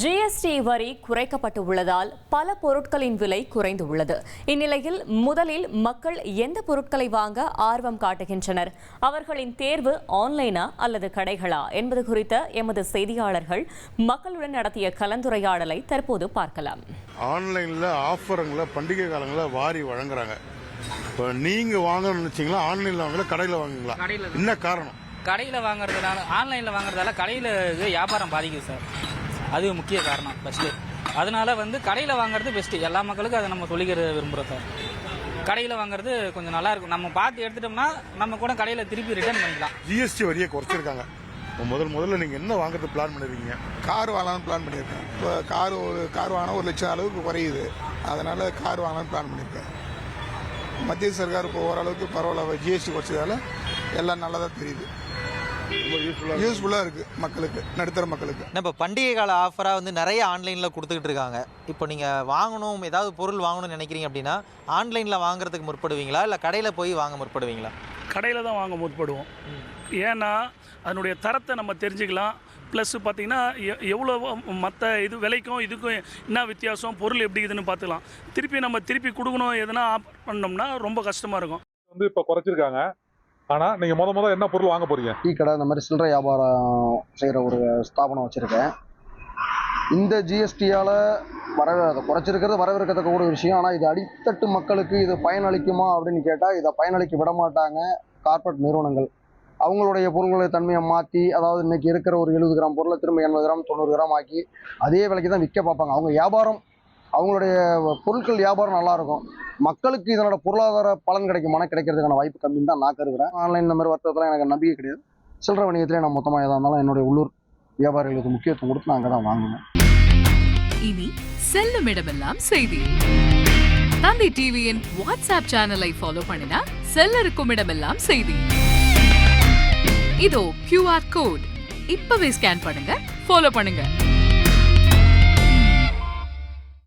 GST வரி குறைக்கப்பட்டு உள்ளதால் பல பொருட்களின் விலை குறைந்து உள்ளது. இந்நிலையில் முதலில் மக்கள் எந்த பொருட்களை வாங்க ஆர்வம் காட்டுகின்றனர்? அவர்களின் தேர்வு ஆன்லைனா அல்லது கடைகளா? என்பது குறித்த எமது செய்தியாளர்கள் மக்களுடன் நடத்திய கலந்துரையாடலை தற்போது பார்க்கலாம். ஆன்லைனில் ஆஃபருங்களை பண்டிகை காலங்களில் வாரி வழங்குறாங்க. இப்போ நீங்கள் வாங்கணும்னு நினச்சிங்களா? ஆன்லைனில் வாங்கல கடையில் வாங்குங்களா கடையில என்ன காரணம்? கடையில் வாங்குறதுனால ஆன்லைனில் வாங்குறதால கடையில் வியாபாரம் பாதிக்குது சார். அது முக்கிய காரணம் ஃபஸ்ட்டு அதனால வந்து கடையில் வாங்குறது பெஸ்ட்டு எல்லா மக்களுக்கும் அதை நம்ம சொல்லிக்கிற விரும்புகிறோம் சார் கடையில் வாங்குறது கொஞ்சம் நல்லா இருக்கும். நம்ம பார்த்து எடுத்துட்டோம்னா நம்ம கூட கடையில் திருப்பி ரிட்டர்ன் பண்ணிக்கலாம். ஜிஎஸ்டி வரியை குறைச்சிருக்காங்க. முதல் முதல்ல நீங்கள் என்ன வாங்குறது பிளான் பண்ணிருக்கீங்க? கார் வாங்கலாம்னு பிளான் பண்ணியிருக்கேன். இப்போ கார் ஒரு கார் வாங்கினா ஒரு லட்சம் அளவுக்கு குறையுது. அதனால் கார் வாங்கலாம்னு பிளான் பண்ணியிருக்கேன். மத்திய சர்க்கார் இப்போ ஓரளவுக்கு பரவாயில்ல. ஜிஎஸ்டி குறைச்சதால எல்லாம் நல்லதாக தெரியுது. யூஸ்ஃபுல்லாக இருக்குது மக்களுக்கு நடுத்தர மக்களுக்கு. இப்போ பண்டிகை கால ஆஃபராக வந்து நிறைய ஆன்லைனில் கொடுத்துக்கிட்டு இருக்காங்க. இப்போ நீங்கள் வாங்கணும் ஏதாவது பொருள் வாங்கணும்னு நினைக்கிறீங்க அப்படின்னா ஆன்லைனில் வாங்குறதுக்கு முற்படுவீங்களா? இல்லை கடையில் போய் வாங்க முற்படுவீங்களா? கடையில் தான் வாங்க முற்படுவோம். ஏன்னா அதனுடைய தரத்தை நம்ம தெரிஞ்சுக்கலாம். ப்ளஸ் பார்த்தீங்கன்னா எ- எவ்வளோ மற்ற இது விலைக்கும் இதுக்கும் என்ன வித்தியாசம் பொருள் எப்படி இதுன்னு பார்த்துக்கலாம். திருப்பி நம்ம திருப்பி கொடுக்கணும் எதனா ஆஃபர் பண்ணோம்னா ரொம்ப கஷ்டமாக இருக்கும். வந்து இப்போ குறைச்சிருக்காங்க. ஆனால் நீங்கள் முத முத என்ன பொருள் வாங்க போறீங்க? டீ கடை இந்த மாதிரி சில்லறை வியாபாரம் செய்கிற ஒரு ஸ்தாபனம் வச்சுருக்கேன். இந்த ஜிஎஸ்டியால் வர அதை குறைச்சிருக்கிறது வரவேற்கத்தக்க ஒரு விஷயம். ஆனால் இது அடித்தட்டு மக்களுக்கு இது பயனளிக்குமா அப்படின்னு கேட்டால் இதை பயனளிக்க விட மாட்டாங்க கார்ப்பரேட் நிறுவனங்கள். அவங்களுடைய பொருள்களை தன்மையை மாற்றி அதாவது இன்னைக்கு இருக்கிற ஒரு எழுபது கிராம் பொருளை திரும்ப எண்பது கிராம் தொண்ணூறு கிராம் ஆக்கி அதே விலைக்கு தான் விற்க பார்ப்பாங்க. அவங்க வியாபாரம் அவங்களுடைய பொருட்கள் வியாபாரம் நல்லாயிருக்கும் மக்களுக்கு இதனோட பொருளாதார பலன் கிடைக்குமான கிடைக்கிறதுக்கான வாய்ப்பு கம்மின்னு தான் நான் கருதுகிறேன் ஆன்லைன் இந்த மாதிரி வர்த்தகத்தில் எனக்கு நம்பிக்கை கிடையாது. சில்லற வணிகத்திலே நான் மொத்தமாக எதாக இருந்தாலும் என்னுடைய உள்ளூர் வியாபாரிகளுக்கு முக்கியத்துவம் கொடுத்து நான் அங்கே தான் வாங்குவேன். இனி செல்லும் இடமெல்லாம் செய்தி. தந்தி டிவியின் வாட்ஸ்அப் சேனலை ஃபாலோ பண்ணினா செல்ல இருக்கும் இடமெல்லாம் செய்தி. இதோ கியூஆர் கோட் இப்பவே ஸ்கேன் பண்ணுங்க ஃபாலோ பண்ணுங்க.